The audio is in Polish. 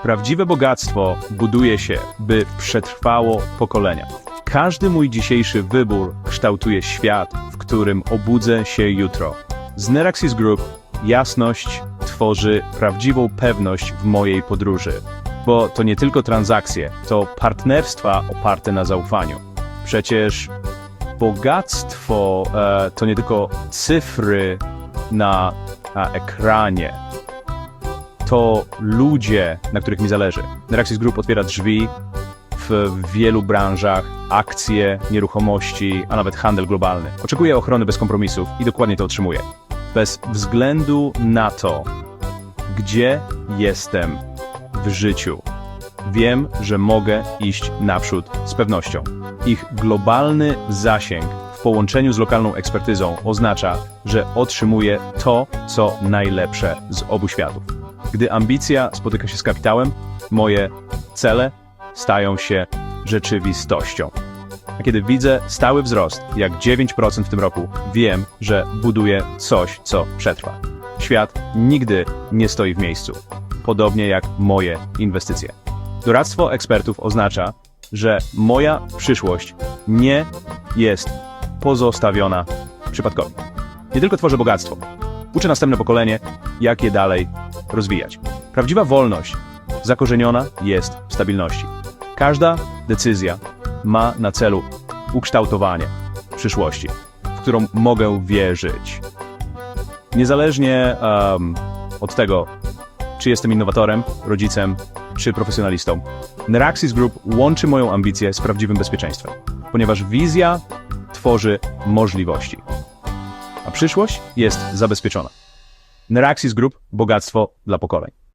Prawdziwe bogactwo buduje się, by przetrwało pokolenia. Każdy mój dzisiejszy wybór kształtuje świat, w którym obudzę się jutro. Z Neraxis Group jasność tworzy prawdziwą pewność w mojej podróży. Bo to nie tylko transakcje, to partnerstwa oparte na zaufaniu. Przecież bogactwo e, to nie tylko cyfry na, na ekranie. To ludzie, na których mi zależy. Neraxis Group otwiera drzwi w wielu branżach, akcje, nieruchomości, a nawet handel globalny. Oczekuję ochrony bez kompromisów i dokładnie to otrzymuję. Bez względu na to, gdzie jestem w życiu. Wiem, że mogę iść naprzód z pewnością. Ich globalny zasięg w połączeniu z lokalną ekspertyzą oznacza, że otrzymuję to, co najlepsze z obu światów. Gdy ambicja spotyka się z kapitałem, moje cele stają się rzeczywistością. A kiedy widzę stały wzrost, jak 9% w tym roku, wiem, że buduję coś, co przetrwa. Świat nigdy nie stoi w miejscu, podobnie jak moje inwestycje. Doradztwo ekspertów oznacza, że moja przyszłość nie jest pozostawiona przypadkowi. Nie tylko tworzę bogactwo, uczę następne pokolenie, jak je dalej rozwijać. Prawdziwa wolność zakorzeniona jest w stabilności. Każda decyzja ma na celu ukształtowanie przyszłości, w którą mogę wierzyć. Niezależnie em, od tego, czy jestem innowatorem, rodzicem, czy profesjonalistą, Neraxis Group łączy moją ambicję z prawdziwym bezpieczeństwem, ponieważ wizja tworzy możliwości, a przyszłość jest zabezpieczona. Neraxis Group bogactwo dla pokoleń.